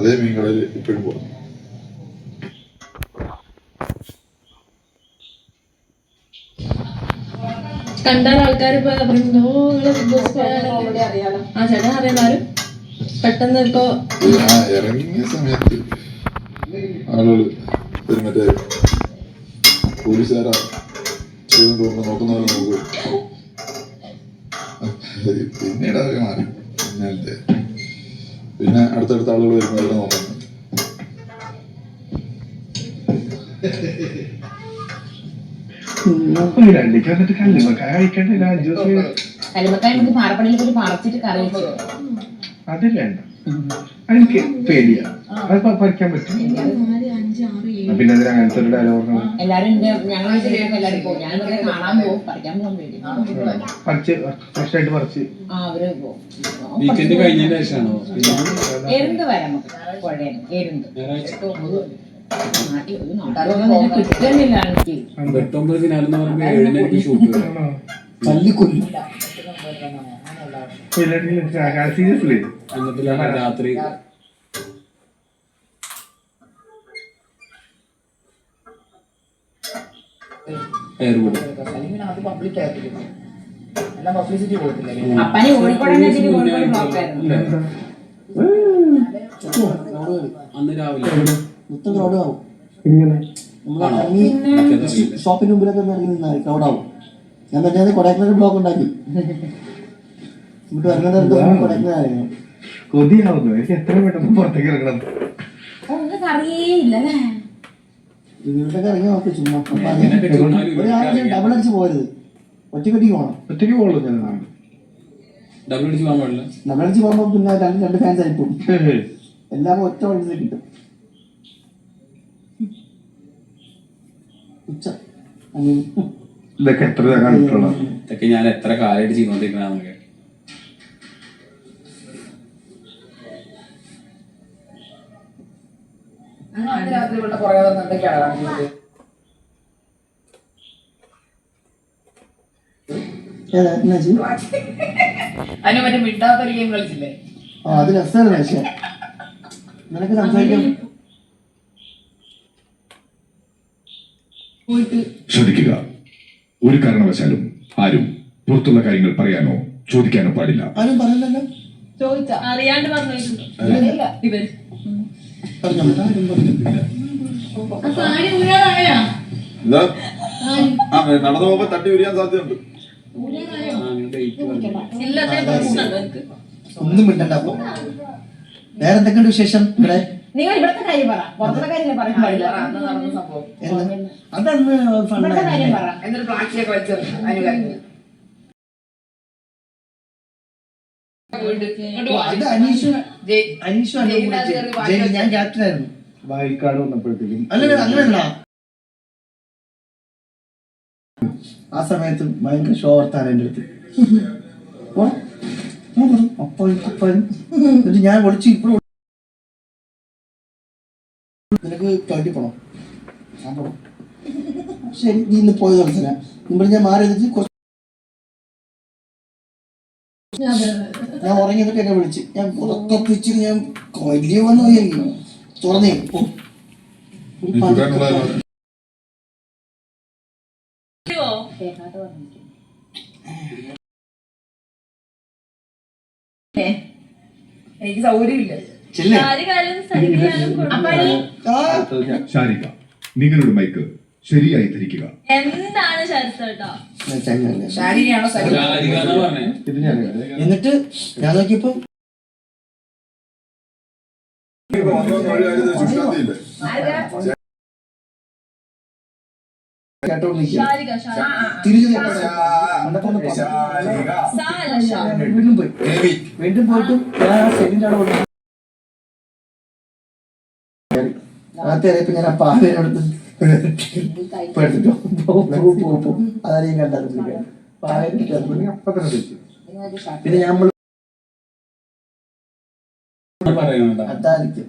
അതേ മീൻ കടയിൽ ഇപ്പോഴും പോകുന്നു. കണ്ടാൽ ആൾക്കാർ പറയുന്നു "ഓ, നിങ്ങൾ ബിഗ് ബോസ് ഫാനാണ്." അറിയാലോ? ആ ചേട്ടൻ അറിയാലും പെട്ടെന്ന് ഇപ്പൊ ഇറങ്ങിയ സമയത്ത് ആളുകൾ ഒരു മറ്റേ പോലീസുകാരാ ചെയ്തുകൊണ്ട് കൊണ്ട് നോക്കുന്ന നോക്കൂ നോക്കും പിന്നീട് അതൊക്കെ മാറി. പിന്നത്തെ പിന്നെ അടുത്തടുത്ത ആളുകൾ വരുന്നവരെ നോക്കാം. അത് വേണ്ട. എനിക്ക് പേടിയാ. അത് പറിക്കാൻ പറ്റും. പിന്നെ എന്തിനാ അങ്ങനത്തെ ഒരു ഡയലോഗ് എല്ലാരും എല്ലാരും പോകും ഞാൻ വെറുതെ കാണാൻ പോകും പറിക്കാൻ പോകാൻ വേണ്ടി പറിച്ച് ഫ്രഷ് ആയിട്ട് പറിച്ച് ആ അവർ പോകും വീക്കെൻഡ് കഴിഞ്ഞതിന് ശേഷമാണോ എരുന്ത് വരാം പുഴയാണ് ഇല്ല നിന്നെ കിട്ടുന്നില്ല എനിക്ക് എട്ടൊമ്പത് ഫിനാലെന്ന് പറയുമ്പോൾ ഏഴിന് ഷൂട്ട് തല്ലിക്കൊല്ലും സീരിയസ്ലി എന്നിട്ട് രാത്രി കോഴിക്കോട് ബ്ലോക്ക് ആയിരുന്നു. അന്ന് രാവിലെ. മൊത്തം ക്രൗഡ് ആവും. ഇങ്ങനെ. ഷോപ്പിന് മുമ്പിലൊക്കെ ഇറങ്ങി ക്രൗഡ് ആവും. ഞാൻ തന്നെ കൊടൈക്കനാൽ ബ്ലോക്ക് ഉണ്ടാക്കി. ഇങ്ങോട്ട് വരുന്നത് കൊടൈക്കനാലായിരുന്നു കൊതിയാവുന്നു. എനിക്ക് എത്ര പെട്ടെന്ന് പുറത്തേക്ക് ഇറങ്ങണം. ഇല്ല വീട്ടിലൊക്കെ ഇറങ്ങി നോക്കി ചുമ്മാ അപ്പൊ ഒരാഴ്ച ഡബിൾ അടിച്ച് പോരുത് ഒറ്റക്കൊറ്റയ്ക്ക് പോകണം ഒറ്റയ്ക്ക് പോകുള്ളൂ ഞാൻ ഡബിൾ അടിച്ച് പോകാൻ പാടില്ല ഡബിൾ അടിച്ച് പോകുമ്പോൾ പിന്നെ രണ്ട് രണ്ട് ഫാൻസ് ആയിപ്പോകും എല്ലാം ഒറ്റ വണ്ടി കിട്ടും ഉച്ച ഇതൊക്കെ എത്ര ഇതൊക്കെ ഞാൻ എത്ര കാലമായിട്ട് ചെയ്തോണ്ടിരിക്കണമെന്നൊക്കെ ഏതാ എന്നാ ചെയ്യും അതിന് മറ്റേ മിണ്ടാത്തൊരു ഗെയിം കളിച്ചില്ലേ? ആ അത് രസമാണ് പക്ഷേ. നിനക്ക് സംസാരിക്കാം ശ്രദ്ധിക്കുക. ഒരു കാരണവശാലും ആരും പുറത്തുള്ള കാര്യങ്ങൾ പറയാനോ ചോദിക്കാനോ പാടില്ല. ആരും പറഞ്ഞല്ലോ ചോദിച്ചാ? അറിയാണ്ട് പറഞ്ഞിട്ടുണ്ട് ഇവർ. നടന്നു പോകുമ്പോ തട്ടി ഉരിയാൻ സാധ്യതയുണ്ട്. ഒന്നും മിണ്ടണ്ട അപ്പൊ. വേറെ എന്തൊക്കെയുണ്ട് വിശേഷം ഇവിടെ? നിങ്ങൾ ഇവിടുത്തെ കാര്യം പറ. പുറത്തെ കാര്യം പറയാൻ പാടില്ല? അതന്ന് ഫണ്ട് കാര്യം ഫണ്ടായിരുന്നു എന്നൊരു എന്നിട്ട് പ്ലാസ്റ്റിക് വെച്ചത് അതിന് കഴിഞ്ഞു അത് അനീഷ് ജയ് അനീഷ് ആണ് വിളിച്ചത്. ഞാൻ ക്യാപ്റ്റൻ ആയിരുന്നു വായിക്കാട് വന്നപ്പോഴത്തേക്കും അല്ല ആ സമയത്ത് ഭയങ്കര ഷോ വർത്താൻ എന്റെ അടുത്ത്? എന്നിട്ട് ഞാൻ വിളിച്ച് ഇപ്പോഴും നിനക്ക് ടോയ്ലറ്റിൽ പോണം. ഞാൻ പോണം. ശരി നീ ഇന്ന് പോയത് ഇവിടെ ഞാൻ മാറി കുറച്ച് ഞാൻ ഉറങ്ങിയിട്ട് എന്നെ വിളിച്ച്. ഞാൻ ഉറക്കെ പിടിച്ചിട്ട് ഞാൻ വലിയ വന്നു പോയി തുറന്നേ. എനിക്ക് സൗകര്യമില്ല. ശാരിക നിങ്ങളുടെ മൈക്ക് ശരിയായി ധരിക്കുക എന്താണ് ശരത്തേട്ടാ ഇത് ഞാൻ എന്നിട്ട് ഞാൻ നോക്കിയപ്പോ തിരിച്ചു വീണ്ടും പോയി. വീണ്ടും പോയിട്ട് ഞാൻ അവിടെ ഞാൻ ആ ഇപ്പൊ എടുത്തിട്ടോ പോ, പോ, പോ, പോ. അതാണ് ഞാൻ പാവേനെ അപ്പൊ തന്നെ പിന്നെ നമ്മൾ അതായിരിക്കും